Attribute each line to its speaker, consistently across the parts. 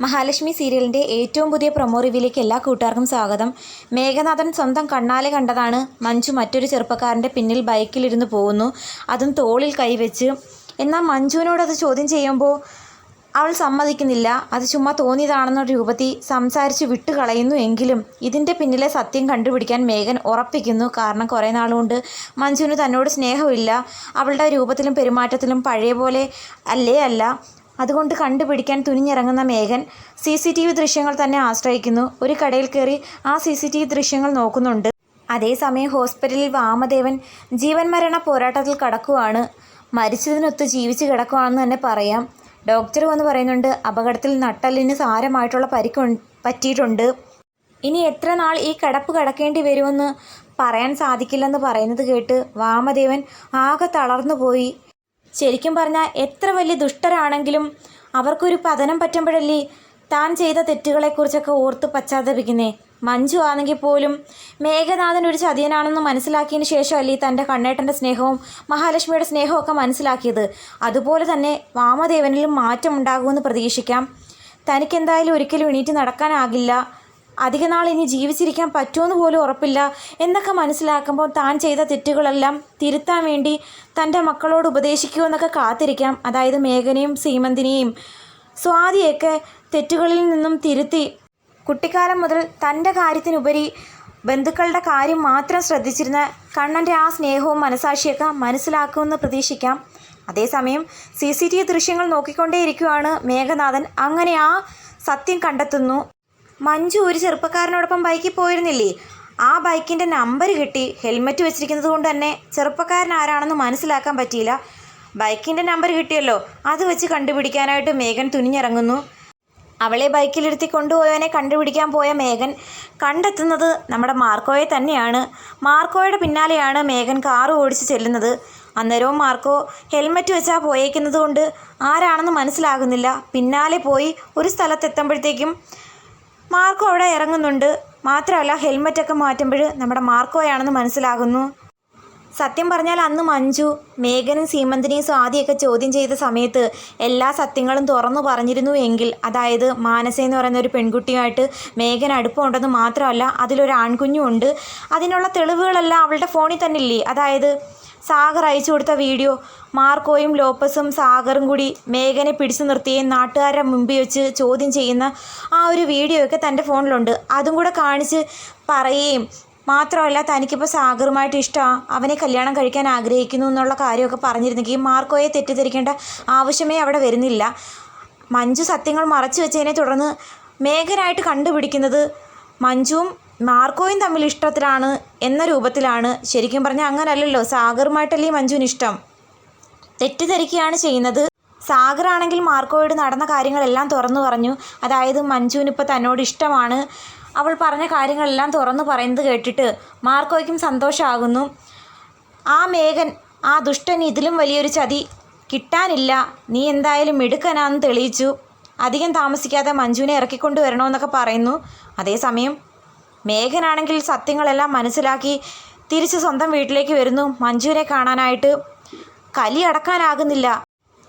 Speaker 1: മഹാലക്ഷ്മി സീരിയലിന്റെ ഏറ്റവും പുതിയ പ്രൊമോ റിവ്യൂലേക്ക് എല്ലാ കൂട്ടുകാർക്കും സ്വാഗതം. മേഘനാഥൻ സ്വന്തം കണ്ണാലെ കണ്ടതാണ് മഞ്ജു മറ്റൊരു ചെറുപ്പക്കാരന്റെ പിന്നിൽ ബൈക്കിലിരുന്ന് പോകുന്നു. അതും തോളിൽ കൈവച്ച്. എന്നാൽ മഞ്ജുവിനോട് അത് ചോദ്യം ചെയ്യുമ്പോൾ അവൾ സമ്മതിക്കുന്നില്ല. അത് ചുമ്മാ തോന്നിയതാണെന്ന രൂപത്തിൽ സംസാരിച്ച് വിട്ടുകളയുന്നു എങ്കിലും ഇതിന്റെ പിന്നിലെ സത്യം കണ്ടുപിടിക്കാൻ മേഘൻ ഉറപ്പിക്കുന്നു. കാരണം കുറേ നാളുകൊണ്ട് മഞ്ജുവിന് തന്നോട് സ്നേഹമില്ല. അവളുടെ രൂപത്തിലും പെരുമാറ്റത്തിലും പഴയ പോലെ അല്ലേ അല്ല. അതുകൊണ്ട് കണ്ടുപിടിക്കാൻ തുനിഞ്ഞിറങ്ങുന്ന മേഘൻ സി സി ടി വി ദൃശ്യങ്ങൾ തന്നെ ആശ്രയിക്കുന്നു. ഒരു കടയിൽ കയറി ആ സി സി ടി വി ദൃശ്യങ്ങൾ നോക്കുന്നുണ്ട്. അതേസമയം ഹോസ്പിറ്റലിൽ വാമദേവൻ ജീവൻ മരണ പോരാട്ടത്തിൽ കടക്കുവാണ്. മരിച്ചതിനൊത്ത് ജീവിച്ച് കിടക്കുവാണെന്ന് തന്നെ പറയാം. ഡോക്ടർ വന്ന് പറയുന്നുണ്ട് അപകടത്തിൽ നട്ടലിന് സാരമായിട്ടുള്ള പരിക്ക് പറ്റിയിട്ടുണ്ട്. ഇനി എത്ര നാൾ ഈ കിടപ്പ് കിടക്കേണ്ടി വരുമെന്ന് പറയാൻ സാധിക്കില്ലെന്ന് പറയുന്നത് കേട്ട് വാമദേവൻ ആകെ തളർന്നു പോയി ശരിക്കും പറഞ്ഞാൽ എത്ര വലിയ ദുഷ്ടരാണെങ്കിലും അവർക്കൊരു പതനം പറ്റുമ്പോഴല്ലേ താൻ ചെയ്ത തെറ്റുകളെക്കുറിച്ചൊക്കെ ഓർത്ത് പശ്ചാത്തപിക്കുന്നേ. മഞ്ജു ആണെങ്കിൽ പോലും മേഘനാഥൻ ഒരു ചതിയനാണെന്ന് മനസ്സിലാക്കിയതിന് ശേഷമല്ലേ തന്റെ കണ്ണേട്ടന്റെ സ്നേഹവും മഹാലക്ഷ്മിയുടെ സ്നേഹവും ഒക്കെ മനസ്സിലാക്കിയത്. അതുപോലെ തന്നെ വാമദേവനിലും മാറ്റമുണ്ടാകുമെന്ന് പ്രതീക്ഷിക്കാം. തനിക്കെന്തായാലും ഒരിക്കലും എണീറ്റ് നടക്കാനാകില്ല. അധിക നാൾ ഇനി ജീവിച്ചിരിക്കാൻ പറ്റുമെന്ന് പോലും ഉറപ്പില്ല എന്നൊക്കെ മനസ്സിലാക്കുമ്പോൾ താൻ ചെയ്ത തെറ്റുകളെല്ലാം തിരുത്താൻ വേണ്ടി തന്റെ മക്കളോട് ഉപദേശിക്കുമെന്നൊക്കെ കാത്തിരിക്കാം. അതായത് മേഘനയും സീമന്തിനെയും സ്വാതിയൊക്കെ തെറ്റുകളിൽ നിന്നും തിരുത്തി കുട്ടിക്കാലം മുതൽ തന്റെ കാര്യത്തിനുപരി ബന്ധുക്കളുടെ കാര്യം മാത്രം ശ്രദ്ധിച്ചിരുന്ന കണ്ണന്റെ ആ സ്നേഹവും മനസാക്ഷിയൊക്കെ മനസ്സിലാക്കുമെന്ന് പ്രതീക്ഷിക്കാം. അതേസമയം സി സി ടി വി ദൃശ്യങ്ങൾ നോക്കിക്കൊണ്ടേയിരിക്കുവാണ് മേഘനാഥൻ. അങ്ങനെ ആ സത്യം കണ്ടെത്തുന്നു. മഞ്ജു ഒരു ചെറുപ്പക്കാരനോടൊപ്പം ബൈക്കിൽ പോയിരുന്നില്ലേ? ആ ബൈക്കിന്റെ നമ്പർ കിട്ടി. ഹെൽമെറ്റ് വെച്ചിരിക്കുന്നത് കൊണ്ട് തന്നെ ചെറുപ്പക്കാരൻ ആരാണെന്ന് മനസ്സിലാക്കാൻ പറ്റിയില്ല. ബൈക്കിന്റെ നമ്പർ കിട്ടിയല്ലോ. അത് വെച്ച് കണ്ടുപിടിക്കാനായിട്ട് മേഘൻ തുനിഞ്ഞിറങ്ങുന്നു. അവളെ ബൈക്കിലിരുത്തി കൊണ്ടുപോയവനെ കണ്ടുപിടിക്കാൻ പോയ മേഘൻ കണ്ടെത്തുന്നത് നമ്മുടെ മാർക്കോയെ തന്നെയാണ്. മാർക്കോയുടെ പിന്നാലെയാണ് മേഘൻ കാറ് ഓടിച്ച് ചെല്ലുന്നത്. അന്നേരവും മാർക്കോ ഹെൽമെറ്റ് വെച്ചാൽ പോയേക്കുന്നത് കൊണ്ട് ആരാണെന്ന് മനസ്സിലാകുന്നില്ല. പിന്നാലെ പോയി ഒരു സ്ഥലത്തെത്തുമ്പോഴത്തേക്കും മാർക്കോ അവിടെ ഇറങ്ങുന്നുണ്ട്. മാത്രമല്ല ഹെൽമറ്റൊക്കെ മാറ്റുമ്പോൾ നമ്മുടെ മാർക്കോയാണെന്ന് മനസ്സിലാകുന്നു. സത്യം പറഞ്ഞാൽ അന്ന് മഞ്ജു മേഘനും സീമന്തിനെയും സ്വാതിയൊക്കെ ചോദ്യം ചെയ്ത സമയത്ത് എല്ലാ സത്യങ്ങളും തുറന്നു പറഞ്ഞിരുന്നു എങ്കിൽ അതായത് മാനസ എന്ന് പറയുന്ന ഒരു പെൺകുട്ടിയുമായിട്ട് മേഘൻ അടുപ്പമുണ്ടെന്ന് മാത്രമല്ല അതിലൊരു ആൺകുഞ്ഞും ഉണ്ട്. അതിനുള്ള തെളിവുകളെല്ലാം അവളുടെ ഫോണിൽ തന്നെ ഇല്ലേ? അതായത് സാഗർ അയച്ചു കൊടുത്ത വീഡിയോ മാർക്കോയും ലോപ്പസും സാഗറും കൂടി മേഘനെ പിടിച്ചു നിർത്തുകയും നാട്ടുകാരുടെ മുമ്പിൽ വെച്ച് ചോദ്യം ചെയ്യുന്ന ആ ഒരു വീഡിയോ ഒക്കെ തന്റെ ഫോണിലുണ്ട്. അതും കൂടെ കാണിച്ച് പറയുകയും മാത്രമല്ല തനിക്കിപ്പോൾ സാഗറുമായിട്ട് ഇഷ്ടമാണ് അവനെ കല്യാണം കഴിക്കാൻ ആഗ്രഹിക്കുന്നു എന്നുള്ള കാര്യമൊക്കെ പറഞ്ഞിരുന്നെങ്കിൽ മാർക്കോയെ തെറ്റിദ്ധരിക്കേണ്ട ആവശ്യമേ അവിടെ വരുന്നില്ല. മഞ്ജു സത്യങ്ങൾ മറച്ചു വെച്ചതിനെ തുടർന്ന് മേഘനായിട്ട് കണ്ടുപിടിക്കുന്നത് മഞ്ജുവും മാർക്കോയും തമ്മിൽ ഇഷ്ടത്തിലാണ് എന്ന രൂപത്തിലാണ്. ശരിക്കും പറഞ്ഞാൽ അങ്ങനല്ലല്ലോ സാഗറുമായിട്ടല്ലേ മഞ്ജുവിന് ഇഷ്ടം? തെറ്റിദ്ധരിക്കുകയാണ് ചെയ്യുന്നത്. സാഗറാണെങ്കിൽ മാർക്കോയോട് നടന്ന കാര്യങ്ങളെല്ലാം തുറന്നു പറഞ്ഞു. അതായത് മഞ്ജുവിനിപ്പോൾ തന്നോട് ഇഷ്ടമാണ്. അവൾ പറഞ്ഞ കാര്യങ്ങളെല്ലാം തുറന്നു പറയുന്നത് കേട്ടിട്ട് മാർക്കോയ്ക്കും സന്തോഷമാകുന്നു ആ മേഘൻ ആ ദുഷ്ടൻ ഇതിലും വലിയൊരു ചതി കിട്ടാനില്ല. നീ എന്തായാലും മിടുക്കനാന്ന് തെളിയിച്ചു. അധികം താമസിക്കാതെ മഞ്ജുവിനെ ഇറക്കിക്കൊണ്ട് വരണമെന്നൊക്കെ പറയുന്നു. അതേസമയം മേഘനാണെങ്കിൽ സത്യങ്ങളെല്ലാം മനസ്സിലാക്കി തിരിച്ച് സ്വന്തം വീട്ടിലേക്ക് വരുന്നു. മഞ്ജുവിനെ കാണാനായിട്ട് കലി അടക്കാനാകുന്നില്ല.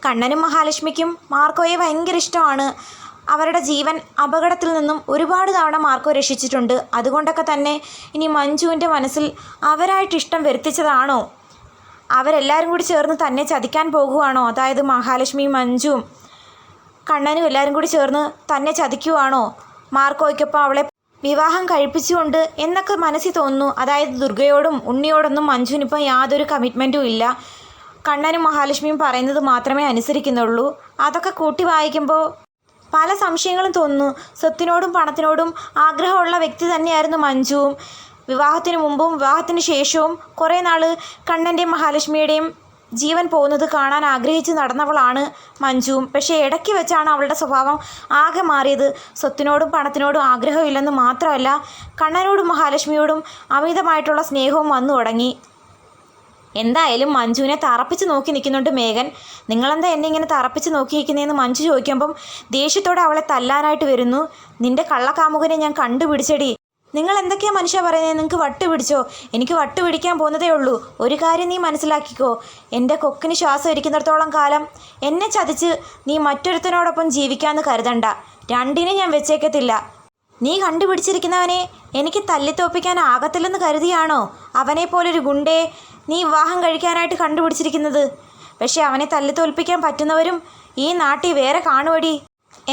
Speaker 1: കണ്ണനും മഹാലക്ഷ്മിക്കും മാർക്കോയെ ഭയങ്കര ഇഷ്ടമാണ്. അവരുടെ ജീവൻ അപകടത്തിൽ നിന്നും ഒരുപാട് തവണ മാർക്കോ രക്ഷിച്ചിട്ടുണ്ട്. അതുകൊണ്ടൊക്കെ തന്നെ ഇനി മഞ്ജുവിന്റെ മനസ്സിൽ അവരായിട്ട് ഇഷ്ടം വരുത്തിച്ചതാണോ? അവരെല്ലാവരും കൂടി ചേർന്ന് തന്നെ ചതിക്കാൻ പോകുവാണോ? അതായത് മഹാലക്ഷ്മിയും മഞ്ജുവും കണ്ണനും എല്ലാവരും കൂടി ചേർന്ന് തന്നെ ചതിക്കുവാണോ? മാർക്കോയ്ക്കൊപ്പം അവളെ വിവാഹം കഴിപ്പിച്ചുകൊണ്ട് എന്നൊക്കെ മനസ്സിൽ തോന്നുന്നു. അതായത് ദുർഗയോടും ഉണ്ണിയോടൊന്നും മഞ്ജുവിനിപ്പം യാതൊരു കമ്മിറ്റ്മെന്റും ഇല്ല. കണ്ണനും മഹാലക്ഷ്മിയും പറയുന്നത് മാത്രമേ അനുസരിക്കുന്നുള്ളൂ. അതൊക്കെ കൂട്ടി വായിക്കുമ്പോൾ പല സംശയങ്ങളും തോന്നുന്നു. സ്വത്തിനോടും പണത്തിനോടും ആഗ്രഹമുള്ള വ്യക്തി തന്നെയായിരുന്നു മഞ്ജുവും വിവാഹത്തിന് മുമ്പും വിവാഹത്തിന് ശേഷവും കുറേ നാൾ കണ്ണന്റെയും മഹാലക്ഷ്മിയുടെയും ജീവൻ പോകുന്നത് കാണാൻ ആഗ്രഹിച്ച് നടന്നവളാണ് മഞ്ജുവും പക്ഷേ ഇടയ്ക്ക് വെച്ചാണ് അവളുടെ സ്വഭാവം ആകെ മാറിയത്. സ്വത്തിനോടും പണത്തിനോടും ആഗ്രഹമില്ലെന്ന് മാത്രമല്ല കണ്ണനോടും മഹാലക്ഷ്മിയോടും അമിതമായിട്ടുള്ള സ്നേഹവും വന്നു തുടങ്ങി. എന്തായാലും മഞ്ജുവിനെ തറപ്പിച്ച് നോക്കി നിൽക്കുന്നുണ്ട് മേഘൻ. നിങ്ങളെന്താ എന്നെ ഇങ്ങനെ തറപ്പിച്ച് നോക്കി നിൽക്കുന്നതെന്ന് മഞ്ജു ചോദിക്കുമ്പം ദേഷ്യത്തോടെ അവളെ തല്ലാനായിട്ട് വരുന്നു. നിന്റെ കള്ളക്കാമുകനെ ഞാൻ കണ്ടുപിടിച്ചടി. നിങ്ങൾ എന്തൊക്കെയാ മനുഷ്യ പറയുന്നത് നിങ്ങൾക്ക് വട്ട് പിടിച്ചോ? എനിക്ക് വട്ട് പിടിക്കാൻ പോകുന്നതേ ഉള്ളൂ. ഒരു കാര്യം നീ മനസ്സിലാക്കിക്കോ. എന്റെ കൊക്കിന് ശ്വാസം ഇരിക്കുന്നിടത്തോളം കാലം എന്നെ ചതിച്ച് നീ മറ്റൊരുത്തനോടൊപ്പം ജീവിക്കാമെന്ന് കരുതണ്ട. രണ്ടിനെ ഞാൻ വെച്ചേക്കത്തില്ല. നീ കണ്ടുപിടിച്ചിരിക്കുന്നവനെ എനിക്ക് തല്ലിത്തോപ്പിക്കാൻ ആകത്തില്ലെന്ന് കരുതിയാണോ? അവനെപ്പോലൊരു ഗുണ്ടേ. നീ വിവാഹം കഴിക്കാനായിട്ട് കണ്ടുപിടിച്ചിരിക്കുന്നത്. പക്ഷേ അവനെ തല്ലിത്തോൽപ്പിക്കാൻ പറ്റുന്നവരും ഈ നാട്ടിൽ വേറെ കാണുവടി.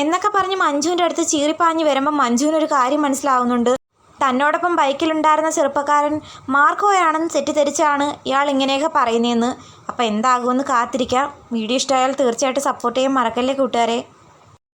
Speaker 1: എന്നൊക്കെ പറഞ്ഞ് മഞ്ജുവിന്റെ അടുത്ത് ചീറിപ്പാഞ്ഞ് വരുമ്പോൾ മഞ്ജുവിനൊരു കാര്യം മനസ്സിലാവുന്നുണ്ട്. തന്നോടൊപ്പം ബൈക്കിലുണ്ടായിരുന്ന ചെറുപ്പക്കാരൻ മാർക്കോയാണെന്ന് തെറ്റിദ്ധരിച്ചാണ് ഇയാൾ ഇങ്ങനെയൊക്കെ പറയുന്നതെന്ന്. അപ്പോൾ എന്താകുമെന്ന് കാത്തിരിക്കാം. വീഡിയോ ഇഷ്ടമായാൽ തീർച്ചയായിട്ടും സപ്പോർട്ട് ചെയ്യാൻ മറക്കല്ലേ കൂട്ടുകാരെ.